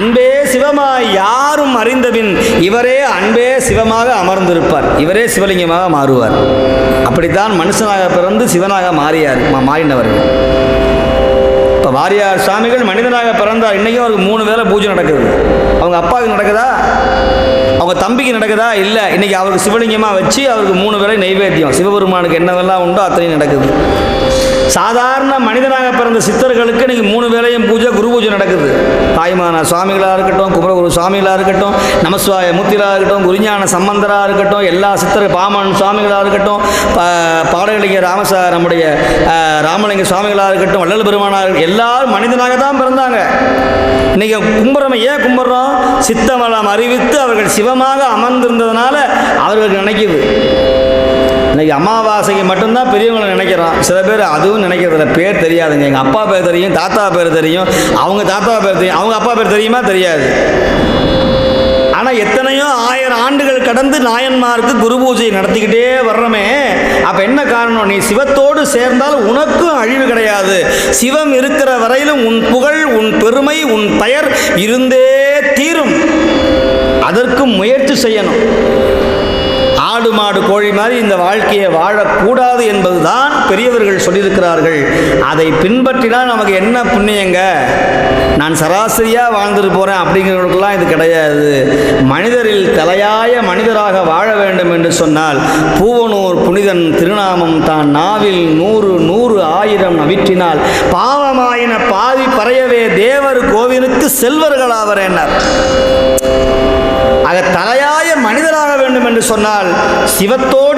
அன்பே சிவமாய் யாரும் அறிந்தபின் இவரே அன்பே சிவமாக அமர்ந்திருப்பார். இவரே சிவலிங்கமாக மாறுவார். அப்படித்தான் மனுஷனாக பிறந்து சிவனாக மாறியார் மா- மாறினவர்கள். இப்போ வாரியார் சுவாமிகள் மனிதனாக பிறந்தார் இன்றைக்கும் அவருக்கு மூணு வேளை பூஜை நடக்குது. அவங்க அப்பாவுக்கு நடக்குதா? அவங்க தம்பிக்கு நடக்குதா? இல்லை. இன்றைக்கி அவருக்கு சிவலிங்கமாக வச்சு அவருக்கு மூணு வேளை நைவேத்தியம். சிவபெருமானுக்கு என்னவெல்லாம் உண்டோ அத்தனையும் நடக்குது. சாதாரண மனிதனாக பிறந்த சித்தர்களுக்கு இன்றைக்கி மூணு வேளையும் பூஜை குரு பூஜை நடக்குது. தாய்மான சுவாமிகளாக இருக்கட்டும் குமரகுரு சுவாமிகளாக இருக்கட்டும் நமஸ்வாய மூர்த்திகளாக இருக்கட்டும் குருஞான சம்பந்தராக இருக்கட்டும் எல்லா சித்தர் பாமன் சுவாமிகளாக இருக்கட்டும் பாடகலிங்க ராமசா நம்முடைய ராமலிங்க சுவாமிகளாக இருக்கட்டும் வள்ளல் பெருமானாக இருக்கட்டும் எல்லாரும் மனிதனாக தான் பிறந்தாங்க. இன்னைக்கு கும்பிட்றோம் ஏன் கும்பிட்றோம் சித்தவளம் அறிவித்து அவர்கள் சிவமாக அமர்ந்திருந்ததுனால அவர்களுக்கு நினைக்குது. இன்னைக்கு அமாவாசைக்கு மட்டும்தான் பெரியவங்களை நினைக்கிறோம். சில பேர் அதுவும் நினைக்கிறதில்ல. பேர் தெரியாதுங்க. எங்கள் அப்பா பேர் தெரியும் தாத்தா பேர் தெரியும். அவங்க தாத்தா பேர் தெரியும். அவங்க அப்பா பேர் தெரியுமா? தெரியாது. ஆனால் எத்தனையோ ஆயிரம் ஆண்டுகள் கடந்து நாயன்மாருக்கு குரு பூஜை நடத்திக்கிட்டே வர்றோமே. அப்போ என்ன காரணம்? நீ சிவத்தோடு சேர்ந்தால் உனக்கும் அழிவு கிடையாது. சிவம் இருக்கிற வரையிலும் உன் புகழ் உன் பெருமை உன் பெயர் இருந்தே தீரும். அதற்கு முயற்சி செய்யணும். மாடு கோழி மாதிரி இந்த வாழ்க்கையை வாழக்கூடாது என்பதுதான் பெரியவர்கள் சொல்லியிருக்கிறார்கள். அதை பின்பற்றினால் நமக்கு என்ன புண்ணியங்க? நான் சராசரியாக வாழ்ந்துட்டு போகிறேன் அப்படிங்கிறவர்களுக்கெல்லாம் இது கிடையாது. மனிதரில் தலையாய மனிதராக வாழ வேண்டும் என்று சொன்னால் பூவனூர் புனிதன் திருநாமம் தான் நாவில் நூறு நூறு ஆயிரம் நவிற்றினால் பாவமாயின பாதி பறையவே தேவர் கோவிலுக்கு செல்வர்களாவர் என்னார் சொன்னால் சிவத்தோடு